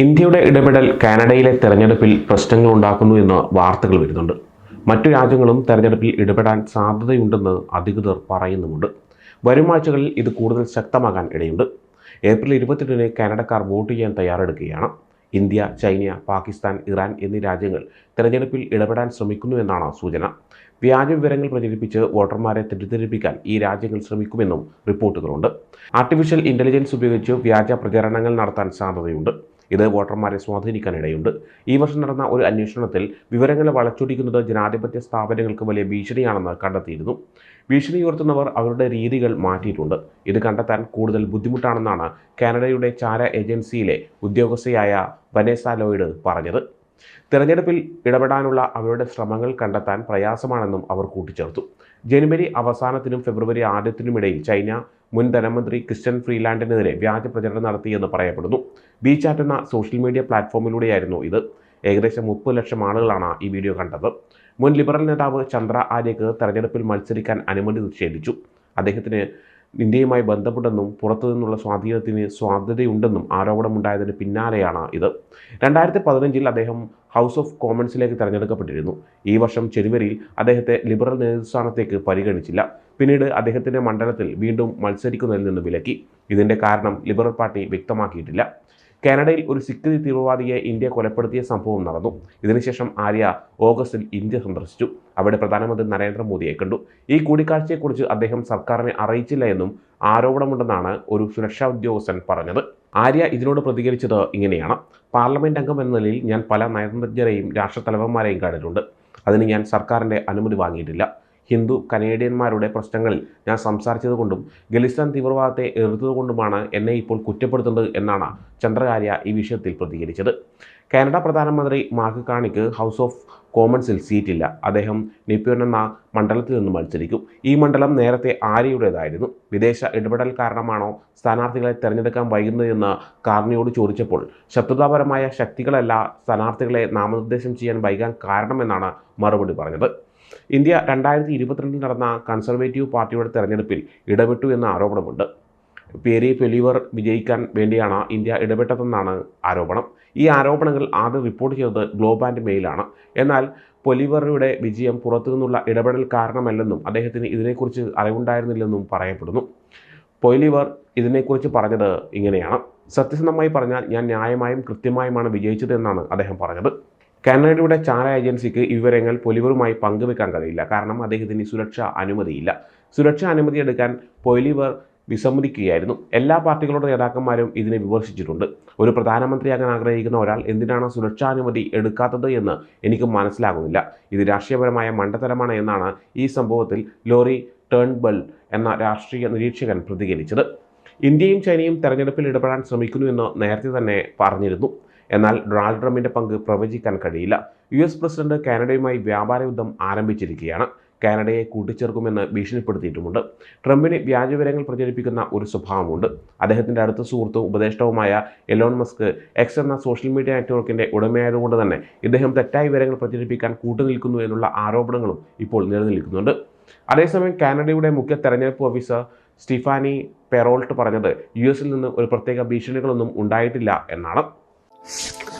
ഇന്ത്യയുടെ ഇടപെടൽ കാനഡയിലെ തെരഞ്ഞെടുപ്പിൽ പ്രശ്നങ്ങൾ ഉണ്ടാക്കുന്നു എന്ന് വാർത്തകൾ വരുന്നുണ്ട്. മറ്റു രാജ്യങ്ങളും തെരഞ്ഞെടുപ്പിൽ ഇടപെടാൻ സാധ്യതയുണ്ടെന്ന് അധികൃതർ പറയുന്നുമുണ്ട്. വരും ആഴ്ചകളിൽ ഇത് കൂടുതൽ ശക്തമാകാൻ ഇടയുണ്ട്. ഏപ്രിൽ ഇരുപത്തെട്ടിന് കാനഡക്കാർ വോട്ട് ചെയ്യാൻ തയ്യാറെടുക്കുകയാണ്. ഇന്ത്യ ചൈന പാകിസ്ഥാൻ ഇറാൻ എന്നീ രാജ്യങ്ങൾ തെരഞ്ഞെടുപ്പിൽ ഇടപെടാൻ ശ്രമിക്കുന്നുവെന്നാണ് സൂചന. വ്യാജ വിവരങ്ങൾ പ്രചരിപ്പിച്ച് വോട്ടർമാരെ തെറ്റിദ്ധരിപ്പിക്കാൻ ഈ രാജ്യങ്ങൾ ശ്രമിക്കുമെന്നും റിപ്പോർട്ടുകളുണ്ട്. ആർട്ടിഫിഷ്യൽ ഇന്റലിജൻസ് ഉപയോഗിച്ച് വ്യാജ പ്രചരണങ്ങൾ നടത്താൻ സാധ്യതയുണ്ട്. ഇത് വോട്ടർമാരെ സ്വാധീനിക്കാനിടയുണ്ട്. ഈ വർഷം നടന്ന ഒരു അന്വേഷണത്തിൽ വിവരങ്ങൾ വളച്ചൊടിക്കുന്നത് ജനാധിപത്യ സ്ഥാപനങ്ങൾക്ക് വലിയ ഭീഷണിയാണെന്ന് കണ്ടെത്തിയിരുന്നു. ഭീഷണി ഉയർത്തുന്നവർ അവരുടെ രീതികൾ മാറ്റിയിട്ടുണ്ട്. ഇത് കണ്ടെത്താൻ കൂടുതൽ ബുദ്ധിമുട്ടാണെന്നാണ് കാനഡയുടെ ചാര ഏജൻസിയിലെ ഉദ്യോഗസ്ഥയായ വനേസ ലോയിഡ് പറഞ്ഞത്. തിരഞ്ഞെടുപ്പിൽ ഇടപെടാനുള്ള അവരുടെ ശ്രമങ്ങൾ കണ്ടെത്താൻ പ്രയാസമാണെന്നും അവർ കൂട്ടിച്ചേർത്തു. ജനുവരി അവസാനത്തിനും ഫെബ്രുവരി ആദ്യത്തിനുമിടയിൽ ചൈന മുൻ ധനമന്ത്രി ക്രിസ്ത്യൻ ഫ്രീലാൻഡിനെതിരെ വ്യാജ പ്രചരണം നടത്തിയെന്ന് പറയപ്പെടുന്നു. ബി ചാറ്റ് എന്ന സോഷ്യൽ മീഡിയ പ്ലാറ്റ്ഫോമിലൂടെയായിരുന്നു ഇത്. ഏകദേശം മുപ്പത് ലക്ഷം ആളുകളാണ് ഈ വീഡിയോ കണ്ടത്. മുൻ ലിബറൽ നേതാവ് ചന്ദ്ര ആര്യക്ക് തെരഞ്ഞെടുപ്പിൽ മത്സരിക്കാൻ അനുമതി നിഷേധിച്ചു. അദ്ദേഹത്തിന് ഇന്ത്യയുമായി ബന്ധപ്പെട്ടെന്നും പുറത്തു നിന്നുള്ള സ്വാധീനത്തിന് സാധ്യതയുണ്ടെന്നും ആരോപണമുണ്ടായതിന് പിന്നാലെയാണ് ഇത്. രണ്ടായിരത്തി പതിനഞ്ചിൽ അദ്ദേഹം ഹൗസ് ഓഫ് കോമൺസിലേക്ക് തിരഞ്ഞെടുക്കപ്പെട്ടിരുന്നു. ഈ വർഷം ജനുവരിയിൽ അദ്ദേഹത്തെ ലിബറൽ നേതൃസ്ഥാനത്തേക്ക് പരിഗണിച്ചില്ല. പിന്നീട് അദ്ദേഹത്തിന്റെ മണ്ഡലത്തിൽ വീണ്ടും മത്സരിക്കുന്നതിൽ നിന്ന് വിലക്കി. ഇതിന്റെ കാരണം ലിബറൽ പാർട്ടി വ്യക്തമാക്കിയിട്ടില്ല. കാനഡയിൽ ഒരു സിഖ് തീവ്രവാദിയെ ഇന്ത്യ കൊലപ്പെടുത്തിയ സംഭവം നടന്നു. ഇതിനുശേഷം ആര്യ ഓഗസ്റ്റിൽ ഇന്ത്യ സന്ദർശിച്ചു. അവിടെ പ്രധാനമന്ത്രി നരേന്ദ്രമോദിയെ കണ്ടു. ഈ കൂടിക്കാഴ്ചയെക്കുറിച്ച് അദ്ദേഹം സർക്കാരിനെ അറിയിച്ചില്ല എന്നും ആരോപണമുണ്ടെന്നാണ് ഒരു സുരക്ഷാ ഉദ്യോഗസ്ഥൻ പറഞ്ഞത്. ആര്യ ഇതിനോട് പ്രതികരിച്ചത് ഇങ്ങനെയാണ്. പാർലമെന്റ് അംഗം എന്ന നിലയിൽ ഞാൻ പല നയതന്ത്രജ്ഞരെയും രാഷ്ട്രത്തലവന്മാരെയും കണ്ടിട്ടുണ്ട്. അതിന് ഞാൻ സർക്കാരിന്റെ അനുമതി വാങ്ങിയിട്ടില്ല. ഹിന്ദു കനേഡിയന്മാരുടെ പ്രശ്നങ്ങളിൽ ഞാൻ സംസാരിച്ചതുകൊണ്ടും ഖലിസ്ഥാൻ തീവ്രവാദത്തെ എതിർത്തതുകൊണ്ടുമാണ് എന്നെ ഇപ്പോൾ കുറ്റപ്പെടുത്തുന്നത് എന്നാണ് ചന്ദ്രകാര്യ ഈ വിഷയത്തിൽ പ്രതികരിച്ചത്. കാനഡ പ്രധാനമന്ത്രി മാർക്ക് കാണിക്ക് ഹൗസ് ഓഫ് കോമൺസിൽ സീറ്റില്ല അദ്ദേഹം നിപ്യോൻ എന്ന മണ്ഡലത്തിൽ നിന്ന് മത്സരിക്കും. ഈ മണ്ഡലം നേരത്തെ ആര്യയുടേതായിരുന്നു. വിദേശ ഇടപെടൽ കാരണമാണോ സ്ഥാനാർത്ഥികളെ തിരഞ്ഞെടുക്കാൻ വൈകുന്നതെന്ന് കാർണിയോട് ചോദിച്ചപ്പോൾ ശത്രുതാപരമായ ശക്തികളല്ല സ്ഥാനാർത്ഥികളെ നാമനിർദ്ദേശം ചെയ്യാൻ വൈകാൻ കാരണമെന്നാണ് മറുപടി പറഞ്ഞത്. ഇന്ത്യ രണ്ടായിരത്തി ഇരുപത്തിരണ്ടിൽ നടന്ന കൺസർവേറ്റീവ് പാർട്ടിയുടെ തെരഞ്ഞെടുപ്പിൽ ഇടപെട്ടു എന്ന ആരോപണമുണ്ട്. പേരി പെലിവർ വിജയിക്കാൻ വേണ്ടിയാണ് ഇന്ത്യ ഇടപെട്ടതെന്നാണ് ആരോപണം. ഈ ആരോപണങ്ങൾ ആദ്യം റിപ്പോർട്ട് ചെയ്തത് ഗ്ലോബ് ആൻഡ് മെയിലാണ്. എന്നാൽ പൊലിവറുടെ വിജയം പുറത്തു നിന്നുള്ള ഇടപെടൽ കാരണമല്ലെന്നും അദ്ദേഹത്തിന് ഇതിനെക്കുറിച്ച് അറിവുണ്ടായിരുന്നില്ലെന്നും പറയപ്പെടുന്നു. പൊലിവർ ഇതിനെക്കുറിച്ച് പറഞ്ഞത് ഇങ്ങനെയാണ്. സത്യസന്ധമായി പറഞ്ഞാൽ ഞാൻ ന്യായമായും കൃത്യമായുമാണ് വിജയിച്ചത് എന്നാണ് അദ്ദേഹം പറഞ്ഞത്. കാനഡയുടെ ചാര ഏജൻസിക്ക് വിവരങ്ങൾ പൊലിവറുമായി പങ്കുവെക്കാൻ കഴിയില്ല. കാരണം അദ്ദേഹത്തിന് സുരക്ഷാ അനുമതിയില്ല. സുരക്ഷാ അനുമതി എടുക്കാൻ പൊലിവർ വിസമ്മതിക്കുകയായിരുന്നു. എല്ലാ പാർട്ടികളുടെ നേതാക്കന്മാരും ഇതിനെ വിമർശിച്ചിട്ടുണ്ട്. ഒരു പ്രധാനമന്ത്രിയാകാൻ ആഗ്രഹിക്കുന്ന ഒരാൾ എന്തിനാണ് സുരക്ഷാനുമതി എടുക്കാത്തത് എന്ന് എനിക്ക് മനസ്സിലാകുന്നില്ല. ഇത് രാഷ്ട്രീയപരമായ മണ്ടത്തരമാണ് എന്നാണ് ഈ സംഭവത്തിൽ ലോറി ടേൺബൽ എന്ന രാഷ്ട്രീയ നിരീക്ഷകൻ പ്രതികരിച്ചത്. ഇന്ത്യയും ചൈനയും തെരഞ്ഞെടുപ്പിൽ ഇടപെടാൻ ശ്രമിക്കുന്നുവെന്ന് നേരത്തെ തന്നെ പറഞ്ഞിരുന്നു. എന്നാൽ ഡൊണാൾഡ് ട്രംപിന്റെ പങ്ക് പ്രവചിക്കാൻ കഴിയില്ല. യു എസ് പ്രസിഡന്റ് കാനഡയുമായി വ്യാപാര യുദ്ധം ആരംഭിച്ചിരിക്കുകയാണ്. കാനഡയെ കൂട്ടിച്ചേർക്കുമെന്ന് ഭീഷണിപ്പെടുത്തിയിട്ടുമുണ്ട്. ട്രംപിന് വ്യാജവിവരങ്ങൾ പ്രചരിപ്പിക്കുന്ന ഒരു സ്വഭാവമുണ്ട്. അദ്ദേഹത്തിന്റെ അടുത്ത സുഹൃത്തും ഉപദേഷ്ടാവുമായ എലോൺ മസ്ക് എക്സ് എന്ന സോഷ്യൽ മീഡിയ നെറ്റ്വർക്കിന്റെ ഉടമയായതുകൊണ്ട് തന്നെ ഇദ്ദേഹം തെറ്റായ വിവരങ്ങൾ പ്രചരിപ്പിക്കാൻ കൂട്ടുനിൽക്കുന്നു എന്നുള്ള ആരോപണങ്ങളും ഇപ്പോൾ നിലനിൽക്കുന്നുണ്ട്. അതേസമയം കാനഡയുടെ മുഖ്യ തെരഞ്ഞെടുപ്പ് ഓഫീസർ സ്റ്റീഫാനി പെറോൾട്ട് പറഞ്ഞത് യു എസിൽ നിന്ന് ഒരു പ്രത്യേക ഭീഷണികളൊന്നും ഉണ്ടായിട്ടില്ല എന്നാണ്. you